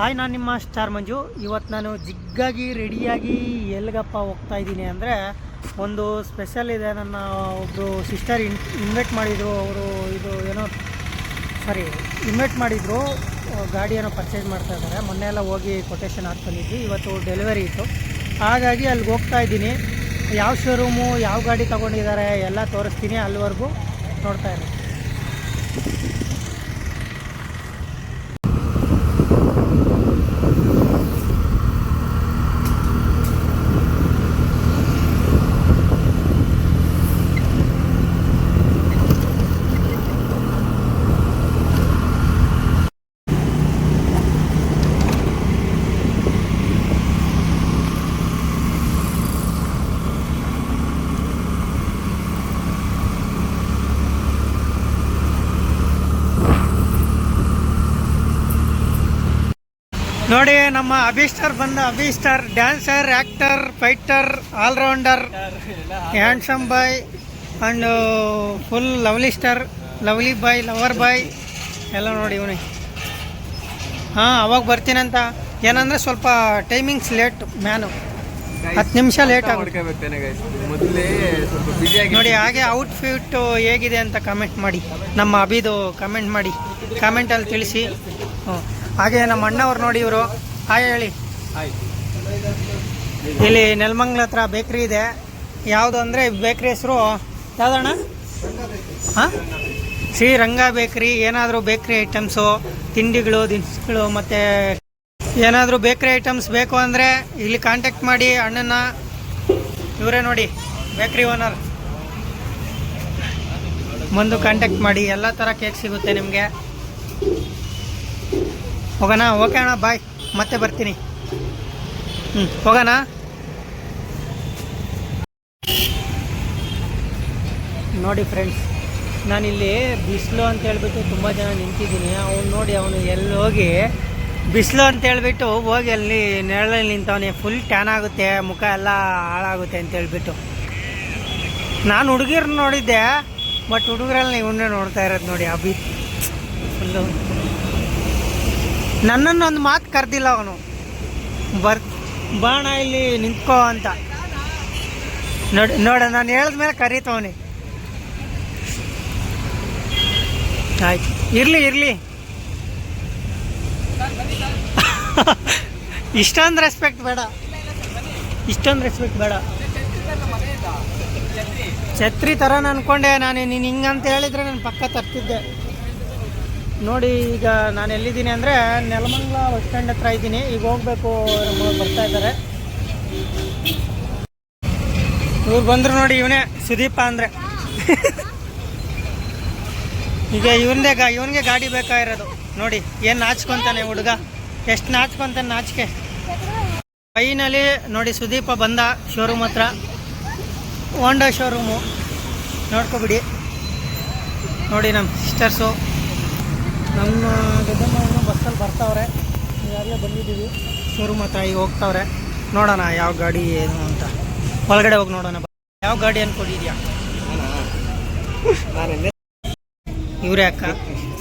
Hi, ನಾನು ನಿಮ್ಮ star ಮಂಜು. ಇವತ್ತು ನಾನು ಜಿಗ್ಗಾಗಿ, ರೆಡಿಯಾಗಿ ಎಲ್ಲಿಗಪ್ಪ ಹೋಗ್ತಾ ಇದ್ದೀನಿ ಅಂದರೆ ಒಂದು ಸ್ಪೆಷಲ್ ಇದೆ. ನನ್ನ ಒಬ್ಬರು ಸಿಸ್ಟರ್ ಇನ್ ಇನ್ವೈಟ್ ಮಾಡಿದರು. ಅವರು ಇದು ಏನೋ ಸಾರಿ ಇನ್ವೈಟ್ ಮಾಡಿದರು. ಗಾಡಿಯನ್ನು ಪರ್ಚೇಸ್ ಮಾಡ್ತಾ ಇದ್ದಾರೆ. ಮೊನ್ನೆ ಎಲ್ಲ ಹೋಗಿ ಕೊಟೇಶನ್ ಹಾಕ್ಕೊಂಡಿದ್ವಿ ಇವತ್ತು ಡೆಲಿವರಿ ಇತ್ತು. ಹಾಗಾಗಿ ಅಲ್ಲಿಗೆ ಹೋಗ್ತಾ ಇದ್ದೀನಿ. ಯಾವ ಶೋರೂಮು ಯಾವ ಗಾಡಿ ತೊಗೊಂಡಿದ್ದಾರೆ ಎಲ್ಲ ತೋರಿಸ್ತೀನಿ ಅಲ್ಲಿವರೆಗೂ ನೋಡ್ತಾ ಇದ್ದೀನಿ ನೋಡಿ ನಮ್ಮ ಅಭಿಸ್ಟರ್ ಬಂದ ಅಭಿಸ್ಟರ್ dancer actor fighter allrounder handsome boy and full lovely star lovely boy lover boy ಎಲ್ಲ ನೋಡಿ ಇವನಿ. ಹಾಂ ಅವಾಗ ಬರ್ತೀನಂತ. ಏನಂದರೆ ಸ್ವಲ್ಪ ಟೈಮಿಂಗ್ಸ್ ಲೇಟ್ ಮ್ಯಾನು. ಹತ್ತು ನಿಮಿಷ ಲೇಟ್ ಆಗಿ ನೋಡಿ ಹಾಗೆ ಔಟ್ಫಿಟ್ ಹೇಗಿದೆ ಅಂತ ಕಮೆಂಟ್ ಮಾಡಿ. ನಮ್ಮ ಅಭಿದು ಕಮೆಂಟ್ ಮಾಡಿ. ಕಮೆಂಟಲ್ಲಿ ತಿಳಿಸಿ. ಹ್ಞೂ ಹಾಗೆ ನಮ್ಮ ಅಣ್ಣವ್ರು ನೋಡಿ ಇವರು. ಹಾಯ್ ಹೇಳಿ. ಇಲ್ಲಿ ನೆಲಮಂಗ್ಲ ಹತ್ರ ಬೇಕ್ರಿ ಇದೆ. ಯಾವುದು ಅಂದರೆ ಬೇಕ್ರಿ ಹೆಸರು ಯಾವುದಣ್ಣ? ಹಾಂ? ಶ್ರೀ ರಂಗ ಬೇಕ್ರಿ ಏನಾದರೂ ಬೇಕ್ರಿ ಐಟಮ್ಸು ತಿಂಡಿಗಳು ದಿನಸುಗಳು ಮತ್ತು ಏನಾದರೂ ಬೇಕ್ರಿ ಐಟಮ್ಸ್ ಬೇಕು ಅಂದರೆ ಇಲ್ಲಿ ಕಾಂಟ್ಯಾಕ್ಟ್ ಮಾಡಿ ಅಣ್ಣನ. ಇವರೇ ನೋಡಿ ಬೇಕ್ರಿ ಓನರ್ ಬಂದು ಕಾಂಟ್ಯಾಕ್ಟ್ ಮಾಡಿ, ಎಲ್ಲ ಥರ ಕೇಕ್ ಸಿಗುತ್ತೆ ನಿಮಗೆ. ಹೋಗೋಣ? ಓಕೆ ಅಣ್ಣ ಬಾಯ್ ಮತ್ತೆ ಬರ್ತೀನಿ. ಹ್ಞೂ ಹೋಗೋಣ? ನೋಡಿ ಫ್ರೆಂಡ್ಸ್ ನಾನಿಲ್ಲಿ ಬಿಸಿಲು ಅಂತ ಹೇಳ್ಬಿಟ್ಟು ತುಂಬ ಜನ ನಿಂತಿದ್ದೀನಿ. ಅವ್ನು ನೋಡಿ ಅವನು ಎಲ್ಲಿ ಹೋಗಿ, ಬಿಸಿಲು ಅಂತ ಹೇಳ್ಬಿಟ್ಟು ಹೋಗಿ ಅಲ್ಲಿ ನೆರಳಲ್ಲಿ ನಿಂತವನೆ. ಫುಲ್ ಟ್ಯಾನ್ ಆಗುತ್ತೆ, ಮುಖ ಎಲ್ಲ ಹಾಳಾಗುತ್ತೆ ಅಂತ ಹೇಳ್ಬಿಟ್ಟು. ನಾನು ಹುಡುಗಿರನ್ನ ನೋಡಿದ್ದೆ ಬಟ್ ಹುಡುಗರಲ್ಲಿ ಇವನ್ನೇ ನೋಡ್ತಾ ಇರೋದು ನೋಡಿ, ಅಭಿ ಫುಲ್ಲು. ನನ್ನನ್ನು ಒಂದು ಮಾತು ಕರೆದಿಲ್ಲ ಅವನು. ಬರ್ ಬಾಣ ಇಲ್ಲಿ ನಿಂತ್ಕೋ ಅಂತ. ನೋಡಿ, ನೋಡ, ನಾನು ಹೇಳಿದ್ಮೇಲೆ ಕರೀತವನಿ ಆಯ್ತು. ಇರಲಿ ಇರಲಿ. ಇಷ್ಟೊಂದು ರೆಸ್ಪೆಕ್ಟ್ ಬೇಡ. ಇಷ್ಟೊಂದು ರೆಸ್ಪೆಕ್ಟ್ ಬೇಡ. ಛತ್ರಿ ಥರ ಅನ್ಕೊಂಡೆ ನಾನು, ನೀನು ಹಿಂಗಂತ ಹೇಳಿದ್ರೆ ನಾನು ಪಕ್ಕ ತರ್ತಿದ್ದೆ. ನೋಡಿ, ಈಗ ನಾನು ಎಲ್ಲಿದ್ದೀನಿ ಅಂದರೆ ನೆಲಮಂಗ್ಲ ಬಸ್ ಸ್ಟ್ಯಾಂಡ್ ಹತ್ರ ಇದ್ದೀನಿ. ಈಗ ಹೋಗಬೇಕು ನಮ್ಮ ಬರ್ತಾ ಇದ್ದಾರೆ. ಇವ್ರು ಬಂದರು ನೋಡಿ, ಇವನೇ ಸುದೀಪ ಅಂದರೆ. ಈಗ ಇವನ್ದೇ ಗಾ, ಇವನಿಗೆ ಗಾಡಿ ಬೇಕಾಗಿರೋದು ನೋಡಿ, ಏನು ನಾಚ್ಕೊತಾನೆ ಹುಡುಗ? ಎಷ್ಟು ನಾಚ್ಕೊತಾನೆ ನಾಚಿಕೆ? ಫೈನಲಿ ನೋಡಿ, ಸುದೀಪ ಬಂದ ಶೋರೂಮ್ ಹತ್ರ. ಹೋಂಡಾ ಶೋರೂಮು ನೋಡ್ಕೊಬಿಡಿ. ನೋಡಿ, ನಮ್ಮ ಸಿಸ್ಟರ್ಸು ನಮ್ಮ ಗದ್ದೆಮ್ಮನ್ನು ಬಸ್ಸಲ್ಲಿ ಬರ್ತಾವ್ರೆ. ಈಗಾಗಲೇ ಬಂದಿದ್ದೀವಿ. ಶೋರೂಮ್ ಹತ್ರ ಈಗ ಹೋಗ್ತಾವ್ರೆ. ನೋಡೋಣ ಯಾವ ಗಾಡಿ ಏನು ಅಂತ. ಒಳಗಡೆ ಹೋಗಿ ನೋಡೋಣ. ಯಾವ ಗಾಡಿ ಅನ್ಕೊಂಡಿದ್ಯಾ ಇವರೇ ಅಕ್ಕ.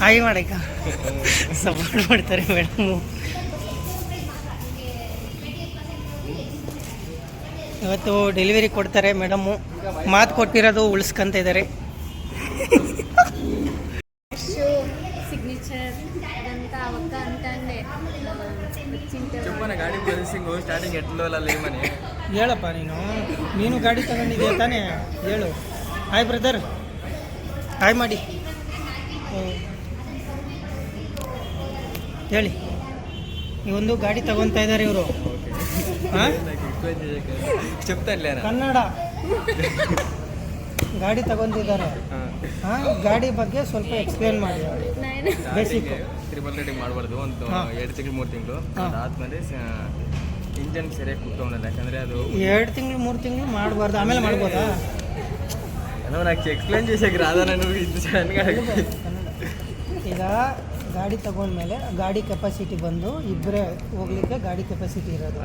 ಆಯ್ ಮಾಡಕ್ಕ. ಸಪೋರ್ಟ್ ಮಾಡ್ತಾರೆ ಮೇಡಮು. ಇವತ್ತು ಡೆಲಿವರಿ ಕೊಡ್ತಾರೆ ಮೇಡಮು. ಮಾತು ಕೊಟ್ಟಿರೋದು ಉಳಿಸ್ಕೊಂತ ಇದ್ದಾರೆ. ಸರ್ವಿಸಿಂಗು ಸ್ಟಾರ್ಟಿಂಗ್ ಎಟ್ಲು ಅಲ್ಲ ಹೇಳಪ್ಪ ನೀನು. ನೀನು ಗಾಡಿ ತಗೊಂಡಿದ್ಯಾ ತಾನೇ? ಹೇಳು. ಹಾಯ್ ಬ್ರದರ್ ಹಾಯ್ ಮಾಡಿ ಹೇಳಿ. ಒಂದು ಗಾಡಿ ತಗೊತಾ ಇದ್ದಾರೆ ಇವರು. ಕನ್ನಡ. ಗಾಡಿ ತಗೊಂತಿದ್ದಾರೆ ಗಾಡಿ ಬಗ್ಗೆ ಸ್ವಲ್ಪ ಎಕ್ಸ್ಪ್ಲೇನ್ ಮಾಡಿ. ಬೇಸಿಕ್ ಟ್ರಿಬಲ್ ಮಾಡಬಾರ್ದು. ಒಂದು ಎರಡು ತಿಂಗಳು ಮೂರು ತಿಂಗಳು. ಅದಾದ್ಮೇಲೆ ಇಂಜನ್ ಸರಿಯಾಗಿ ಕುತ್ಕೊಂಡಿಲ್ಲ ಯಾಕಂದ್ರೆ ಅದು ಎರಡು ತಿಂಗಳು ಮೂರು ತಿಂಗಳು ಮಾಡಬಾರ್ದು. ಆಮೇಲೆ ಮಾಡ್ಬೋದಾ? ಎಕ್ಸ್ಪ್ಲೇನ್ ಈಗ ಗಾಡಿ ತಗೊಂಡ್ಮೇಲೆ ಗಾಡಿ ಕೆಪಾಸಿಟಿ ಬಂದು ಇಬ್ಬರೇ ಹೋಗ್ಲಿಕ್ಕೆ ಗಾಡಿ ಕೆಪಾಸಿಟಿ ಇರೋದು.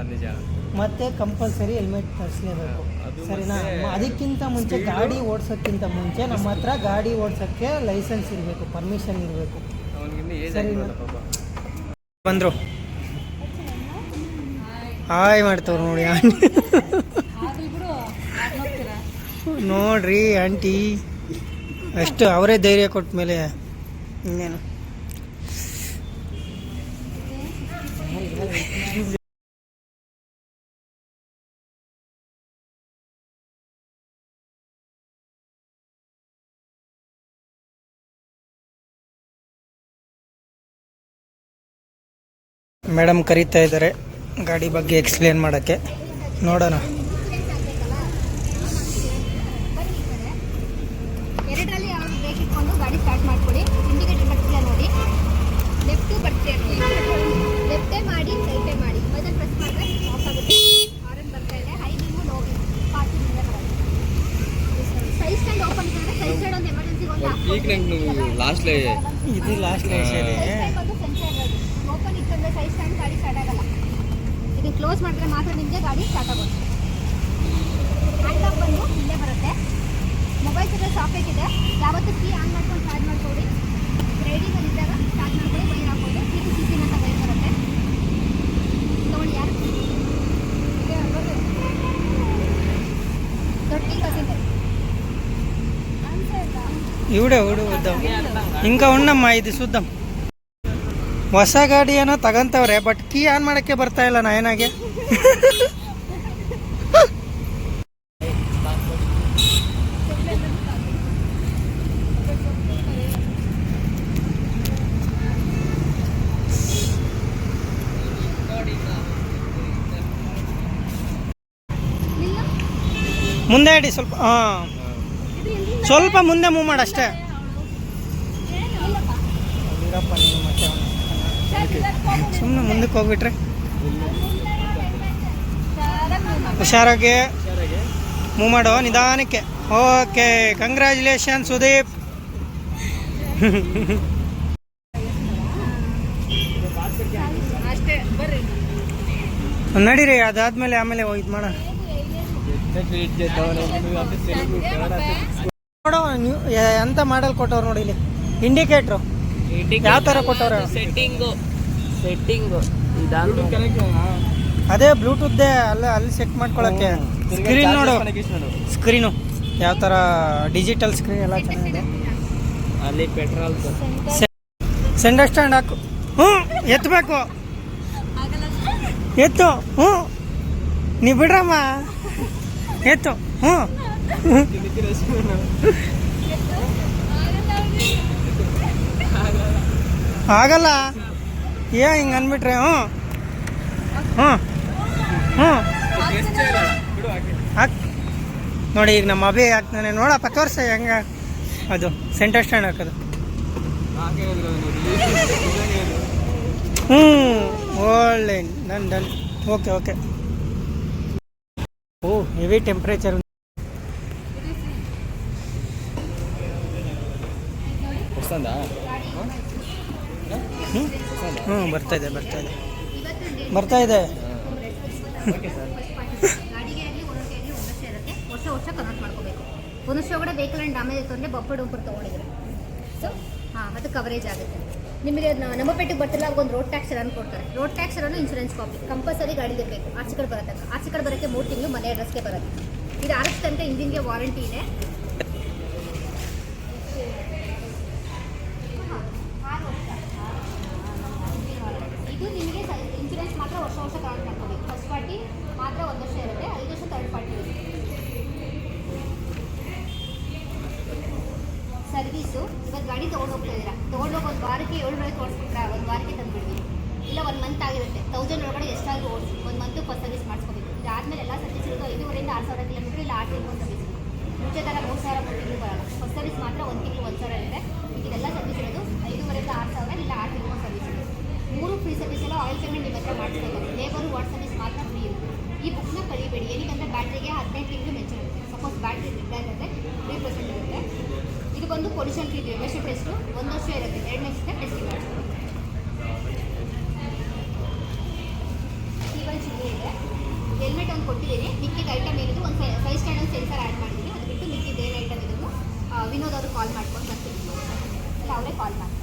ಮತ್ತೆ ಕಂಪಲ್ಸರಿ ಹೆಲ್ಮೆಟ್ ತರಿಸಲೇಬೇಕು. ಸರಿನಾ? ಅದಕ್ಕಿಂತ ಮುಂಚೆ ಗಾಡಿ ಓಡಿಸೋಕ್ಕಿಂತ ಮುಂಚೆ ನಮ್ಮ ಹತ್ರ ಗಾಡಿ ಓಡಿಸೋಕ್ಕೆ ಲೈಸೆನ್ಸ್ ಇರಬೇಕು ಪರ್ಮಿಷನ್ ಇರಬೇಕು. ಬಂದ್ರು ಬಂದರು. ಹಾಯ್ ಮಾಡ್ತವ್ರು ನೋಡಿ ಆಂಟಿ. ನೋಡ್ರಿ ಆಂಟಿ. ಅಷ್ಟು ಅವರೇ ಧೈರ್ಯ ಕೊಟ್ಟ ಮೇಲೆ ಇನ್ನೇನು. ಮೇಡಮ್ ಕರೀತಾ ಇದ್ದಾರೆ. ಗಾಡಿ ಬಗ್ಗೆ ಎಕ್ಸ್ಪ್ಲೇನ್ ಮಾಡೋಕ್ಕೆ. ನೋಡೋಣ. ಎರಡರಲ್ಲಿ ಬ್ರೇಕ್ ಇಟ್ಕೊಂಡು ಗಾಡಿ ಸ್ಟಾರ್ಟ್ ಮಾಡ್ಕೊಳ್ಳಿ ಇಂಡಿಕೇಟರ್ ನೋಡಿ. ಲೆಫ್ಟು ಬರ್ತೀವಿ ಲೆಫ್ಟೇ ಮಾಡಿ ರೈಟೇ ಮಾಡಿ. ಬದಲ್ ಪ್ರೆಸ್ ಮಾಡಿದ್ರೆ ಆಫ್ ಆಗುತ್ತೆ. ಆರೆಂಜ್ ಬರ್ತಾ ಇದೆ. High ಬಿಂಗು low side stand open side stand ಒಂದು ಒಂದು ಲಾಸ್ಟ್ ಇದೆ ಓಪನ್ ಇತ್ತಂದ್ರೆ ಸೈಡ್ ಸ್ಟ್ಯಾಂಡ್ ಗಾಡಿ ಸ್ಟಾರ್ಟ್ ಆಗಲ್ಲ ಇದು ಕ್ಲೋಸ್ ಮಾಡಿದ್ರೆ ಮಾತ್ರ ನಿಮಗೆ ಗಾಡಿ ಸ್ಟಾರ್ಟ್ ಆಗುತ್ತೆ ಹ್ಯಾಂಡ್ ಲಾಕ್ ಬಂದು ಇಲ್ಲೇ ಬರುತ್ತೆ ಮೊಬೈಲ್ ಸಹ ಸಾಫ್ಟ್ವೇರ್ ಇದೆ ಯಾವತ್ತು ಕೀ ಆನ್ ಮಾಡ್ಕೊಂಡು ಚಾರ್ಜ್ ಮಾಡ್ಕೊಳ್ಳಿ ರೈಡಿಂಗ್ ಇದ್ದಾಗ ಸ್ಟಾರ್ಟ್ ಮಾಡ್ಕೊಳ್ಳಿ ವೈರ್ ಹಾಕೋದು ಸಿ ಸಿ ಸಿ ಅಂತ ವೈರ್ ಬರುತ್ತೆ ತಗೊಳ್ಳಿ ಯಾರು ದೊಡ್ಡ ಕಸಿದೆ ఇవిడే ఊడు వద్దాం ఇంకా ఉన్నమ్మా ఇది చూద్దాం ಹೊಸ ಗಾಡಿ ಏನೋ ತಗಂತವ್ರೆ ಬಟ್ ಕೀ ಆನ್ ಮಾಡಕ್ಕೆ ಬರ್ತಾ ಇಲ್ಲ ನಯನಾಗೆ. ಮುಂದೆ ಇಡಿ ಸ್ವಲ್ಪ, ಹಾಂ. ಸ್ವಲ್ಪ ಮುಂದೆ ಮೂವ್ ಮಾಡಷ್ಟೇ ಸುಮ್ಮನೆ ಮುಂದಕ್ಕೆ ಹೋಗ್ಬಿಟ್ರೆ. ಹುಷಾರಾಗಿ ಮೂವ್ ಮಾಡೋ ನಿಧಾನಕ್ಕೆ. Okay congratulation Sudeep. ನಡೀರಿ ಅದಾದ್ಮೇಲೆ ಆಮೇಲೆ ಇದು ಮಾಡೋಣ. ನೋಡೋ ಎಂತ ಮಾಡಲ್ ಕೊಟ್ಟವ್ರು ನೋಡಿ ಇಲ್ಲಿ. ಇಂಡಿಕೇಟ್ರು ಯಾವ ಥರ ಕೊಟ್ಟವ್ರು? ಸೆಟ್ಟಿಂಗು ಸೆಟ್ಟಿಂಗು ಅದೇ ಬ್ಲೂಟೂತ್ದೇ ಅಲ್ಲ ಅಲ್ಲಿ ಸೆಟ್ ಮಾಡ್ಕೊಳಕ್ಕೆ. ಸ್ಕ್ರೀನ್ ನೋಡು. ಸ್ಕ್ರೀನು ಯಾವ ಥರ ಡಿಜಿಟಲ್ ಸ್ಕ್ರೀನ್ ಎಲ್ಲ ಚೆನ್ನಾಗಿದೆ. ಅಲ್ಲಿ ಪೆಟ್ರೋಲ್ ಸೆಂಡರ್ ಸ್ಟ್ಯಾಂಡ್ ಹಾಕು. ಹ್ಞೂ ಎತ್ತಬೇಕು ಎತ್ತು. ಹ್ಞೂ. ನೀ ಬಿಡ್ರಮ್ಮ. ಎತ್ತು. ಹ್ಞೂ. ಆಗಲ್ಲ. ಏ, ಹಿಂಗೆ ಅಂದ್ಬಿಟ್ರೆ, ಹ್ಞೂ. ಹ್ಞೂ. ಹ್ಞೂ. ನೋಡಿ, ಈಗ ನಮ್ಮ ಅಭಿ ಹಾಕ್ತಾನೆ ನೋಡಪ್ಪ, ತೋರ್ಸ ಹೆಂಗ. ಅದು ಸೆಂಟರ್ ಸ್ಟ್ಯಾಂಡ್ ಹಾಕೋದು. ಹ್ಞೂ. ಒಳ್ಳೆ, ಡನ್ ಡನ್. Okay okay. ಓ, ಹೆವಿ ಟೆಂಪ್ರೇಚರ್ ಹೊಸಂದ ಹ್ಞೂ ಬರ್ತಾ ಇದೆ ಬರ್ತಾ ಇದೆ. ಬರ್ತಾ ಇದೆ? ಗಾಡಿಗೆ ವರ್ಷ ವರ್ಷ ಕನ್ವರ್ಟ್ ಮಾಡ್ಕೋಬೇಕು ಒಂದಷ್ಟು ಕೂಡ ವೆಹಿಕಲ್ ಆ್ಯಂಡ್ ಡ್ಯಾಮೇಜ್ ಇತ್ತು ಅಂದರೆ ಬಪ್ಪರ್ ಡಂಪರ್ ತೊಗೊಂಡಿದ್ರೆ ಸೊ ಹಾಂ ಅದು ಕವರೇಜ್ ಆಗುತ್ತೆ ನಿಮಗೆ ನಮ್ಮ ಪೇಟೆಗೆ ಬರ್ತಿಲ್ಲ ಒಂದು ರೋಡ್ ಟ್ಯಾಕ್ಸ್ ಅನ್ನು ಕೊಡ್ತಾರೆ ರೋಡ್ ಟ್ಯಾಕ್ಸ್ ಅನ್ನು ಇನ್ಶೂರೆನ್ಸ್ ಕಾಪಿ ಕಂಪಲ್ಸರಿ ಗಾಡಿ ಇರಬೇಕು ಆಚೆ ಕಡೆ ಬರುತ್ತೆ ಆಚೆ ಕಡೆ ಬರೋಕ್ಕೆ ಮೂರು ತಿಂಗಳು ಮನೆ ಅಡ್ರೆಸ್ಗೆ ಬರುತ್ತೆ. ಇದು ಆರು ತನಕ ಇಂಜಿನ್ಗೆ ವಾರಂಟಿ ಇದು ನಿಮಗೆ ಇನ್ಶೂರೆನ್ಸ್ ಮಾತ್ರ ವರ್ಷ ತಗೊಂಡ್ ಮಾಡ್ಕೋಬೇಕು. ಫಸ್ಟ್ ಪಾರ್ಟಿ ಮಾತ್ರ ಒಂದು ವರ್ಷ ಇರುತ್ತೆ. ಐದು ವರ್ಷ ತರ್ಡ್ ಪಾರ್ಟಿ ಇರುತ್ತೆ. ಸರ್ವೀಸು ಇವತ್ತು ಗಾಡಿ ತೊಗೊಂಡು ಹೋಗ್ತಾ ಇದ್ದೀರಾ? ತೊಗೊಂಡೋಗಿ ಒಂದು ವಾರಕ್ಕೆ ಏಳ್ನೂರ ತೋರಿಸ್ಬಿಟ್ರೆ? ಒಂದು ವಾರಕ್ಕೆ ತಂದುಬಿಡ್ತೀವಿ ಇಲ್ಲ, ಒಂದು ಮಂತ್ ಆಗಿರುತ್ತೆ. ತೌಸಂಡ್ ಒಳಗಡೆ ಎಷ್ಟಾದರೂ ಓಡಿಸಿ, ಒಂದು ಮಂತು ಫಸ್ಟ್ ಸರ್ವಿಸ್ ಮಾಡಿಸ್ಕೋಬೇಕು. ಇದಾದಮೇಲೆ ಎಲ್ಲ ಸರ್ವಿಸ್ ಇರೋದು ಐದೂವರೆಯಿಂದ ಆರು ಸಾವಿರ ಕಿಲೋಮೀಟರ್ ಇಲ್ಲ, ಆರು ತಿಂಗಳು ಸರ್ವಿಸ್ ಮುಂಚೆ ಥರ ಮೂರು ಸಾವಿರ, ಮೂರು ತಿಂಗಳು ಬರಲ್ಲ. ಫಸ್ಟ್ ಸರ್ವಿಸ್ ಮಾತ್ರ ಒಂದು ತಿಂಗಳು, ಒಂದು ಸಾವಿರ ಇರುತ್ತೆ. ಇದೆಲ್ಲ ಸರ್ವಿಸ್ ಇರೋದು ಐದೂವರೆಯಿಂದ ಆರು ಸಾವಿರ ಇಲ್ಲ, ಆರು ತಿಂಗಳು ಮೂರು ಫ್ರೀ ಸರ್ವಿಸ್ ಆಯಿಲ್ ಪೇಮೆಂಟ್ ನಿಮ್ಮ ಹತ್ರ ಮಾಡಿಸ್ಬೇಕು ಲೇಬರು ವಾಟ್ ಸರ್ವಿಸ್ ಮಾತ್ರ ಫ್ರೀ ಈ ಬುಕ್ನ ಕಲಿಬೇಡಿ ಏನಕ್ಕೆ ಬ್ಯಾಟ್ರಿಗೆ ಹದಿನೈದು ತಿಂಗಳು ಮೆಚ್ಚು ಇರುತ್ತೆ. ಸಪೋಸ್ ಬ್ಯಾಟ್ರಿ ಇದ್ದಾ ಇರುತ್ತೆ ತ್ರೀ ಪರ್ಸೆಂಟ್ ಇರುತ್ತೆ. ಇದು ಬಂದು ಪೊಲ್ಯೂಷನ್ ಫ್ರೀ ಮೆಷರ್ ಟೆಸ್ಟು ಒಂದು ವರ್ಷ ಇರುತ್ತೆ. ಎರಡು ವರ್ಷದ ಟೆಸ್ಟಿಂಗ್ ಮಾಡಿಸ್ತಾರೆ ಇದೆ. ಹೆಲ್ಮೆಟ್ ಒಂದು ಕೊಟ್ಟಿದ್ದೀನಿ. ಮಿಕ್ಕಿದ ಐಟಮ್ ಏನಿದೆ, ಒಂದು ಫೈವ್ ಸ್ಟ್ಯಾಂಡರ್ಡ್ ಸೆನ್ಸರ್ ಆ್ಯಡ್ ಮಾಡಿದ್ದೀನಿ. ಅದು ಬಿಟ್ಟು ಮಿಕ್ಕಿದ ಏನು ಐಟಮ್ ಇದನ್ನು ವಿನೋದ್ ಅವರು ಕಾಲ್ ಮಾಡ್ಕೊಂಡು ಬರ್ತೀನಿ. ಅವರೇ ಕಾಲ್ ಮಾಡ್ತಾರೆ.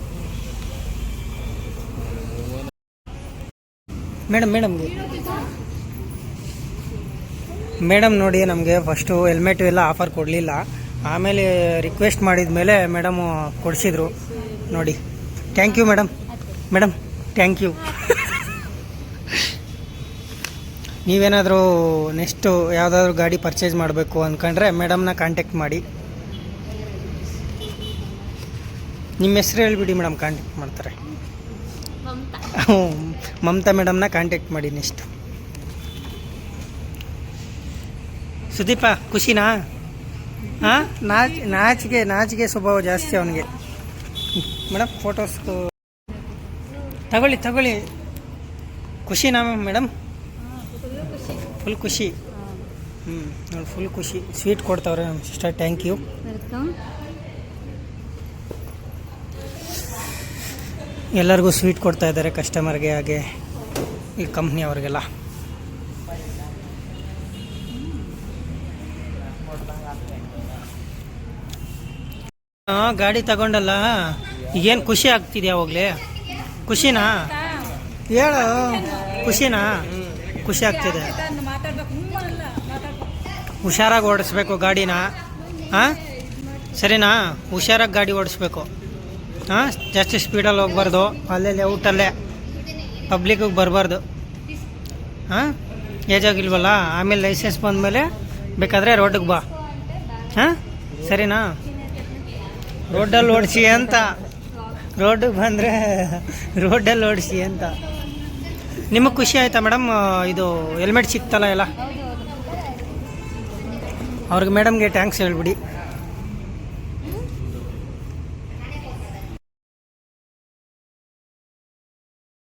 Madam madam. ಮೇಡಮ್ ನೋಡಿ, ನಮಗೆ ಫಸ್ಟು ಹೆಲ್ಮೆಟು ಎಲ್ಲ ಆಫರ್ ಕೊಡಲಿಲ್ಲ. ಆಮೇಲೆ ರಿಕ್ವೆಸ್ಟ್ ಮಾಡಿದ ಮೇಲೆ ಮೇಡಮು ಕೊಡಿಸಿದ್ರು. ನೋಡಿ. Thank you madam madam thank you ನೀವೇನಾದರೂ ನೆಕ್ಸ್ಟು ಯಾವುದಾದ್ರೂ ಗಾಡಿ ಪರ್ಚೇಸ್ ಮಾಡಬೇಕು ಅಂದ್ಕೊಂಡ್ರೆ ಮೇಡಮ್ನ ಕಾಂಟ್ಯಾಕ್ಟ್ ಮಾಡಿ. ನಿಮ್ಮ ಹೆಸ್ರು ಹೇಳಿಬಿಡಿ ಮೇಡಮ್ ಕಾಂಟ್ಯಾಕ್ಟ್ ಮಾಡ್ತಾರೆ. ಮಮತಾ ಮೇಡಮ್ನ ಕಾಂಟ್ಯಾಕ್ಟ್ ಮಾಡಿ ನೆಕ್ಸ್ಟ್ ಸುದೀಪ, ಖುಷಿನಾ? ಹಾಂ? ನಾಚ್, ನಾಚಿಗೆ ನಾಚಿಗೆ ಸ್ವಭಾವ ಜಾಸ್ತಿ ಅವನಿಗೆ. ಮೇಡಮ್ ಫೋಟೋಸ್ ತಗೊಳ್ಳಿ ತಗೊಳ್ಳಿ. ಖುಷಿನಾ ಮೇಡಮ್ ಫುಲ್ ಖುಷಿ. ಹ್ಞೂ ನೋಡಿ ಫುಲ್ ಖುಷಿ. ಸ್ವೀಟ್ ಕೊಡ್ತಾವ್ರೆ ನಮ್ಮ ಸಿಸ್ಟರ್ ಥ್ಯಾಂಕ್ ಯು ಎಲ್ಲರಿಗೂ ಸ್ವೀಟ್ ಕೊಡ್ತಾ ಇದ್ದಾರೆ ಕಸ್ಟಮರ್ಗೆ ಹಾಗೆ ಈ ಕಂಪ್ನಿಯವ್ರಿಗೆಲ್ಲ ಗಾಡಿ ತಗೊಂಡಲ್ಲ, ಈಗೇನು ಖುಷಿ ಆಗ್ತಿದ್ಯಾ ಹೋಗ್ಲಿ? ಖುಷಿನಾ? ಹೇಳು, ಖುಷಿನಾ? ಖುಷಿ ಆಗ್ತಿದೆ. ಹುಷಾರಾಗಿ ಓಡಿಸ್ಬೇಕು ಗಾಡಿನ. ಹಾಂ ಸರಿನಾ? ಹುಷಾರಾಗಿ ಗಾಡಿ ಓಡಿಸ್ಬೇಕು. ಹಾಂ, ಜಾಸ್ತಿ ಸ್ಪೀಡಲ್ಲಿ ಹೋಗ್ಬಾರ್ದು. ಅಲ್ಲೇ ಔಟಲ್ಲೇ ಪಬ್ಲಿಕ್ಕಿಗೆ ಬರಬಾರ್ದು. ಹಾಂ ಏಜ್ ಆಗಿಲ್ವಲ್ಲ? ಆಮೇಲೆ ಲೈಸೆನ್ಸ್ ಬಂದಮೇಲೆ ಬೇಕಾದರೆ ರೋಡಿಗೆ ಬಾ. ಹಾಂ, ಸರಿನಾ? ರೋಡಲ್ಲಿ ಓಡಿಸಿ ಅಂತ. ರೋಡಿಗೆ ಬಂದರೆ ರೋಡಲ್ಲಿ ಓಡಿಸಿ ಅಂತ. ನಿಮಗೆ ಖುಷಿ ಆಯಿತಾ ಮೇಡಮ್ ಇದು ಹೆಲ್ಮೆಟ್ ಸಿಕ್ತಲ್ಲ ಎಲ್ಲ? ಅವ್ರಿಗೆ ಮೇಡಮ್ಗೆ ಟ್ಯಾಂಕ್ಸ್ ಹೇಳ್ಬಿಡಿ.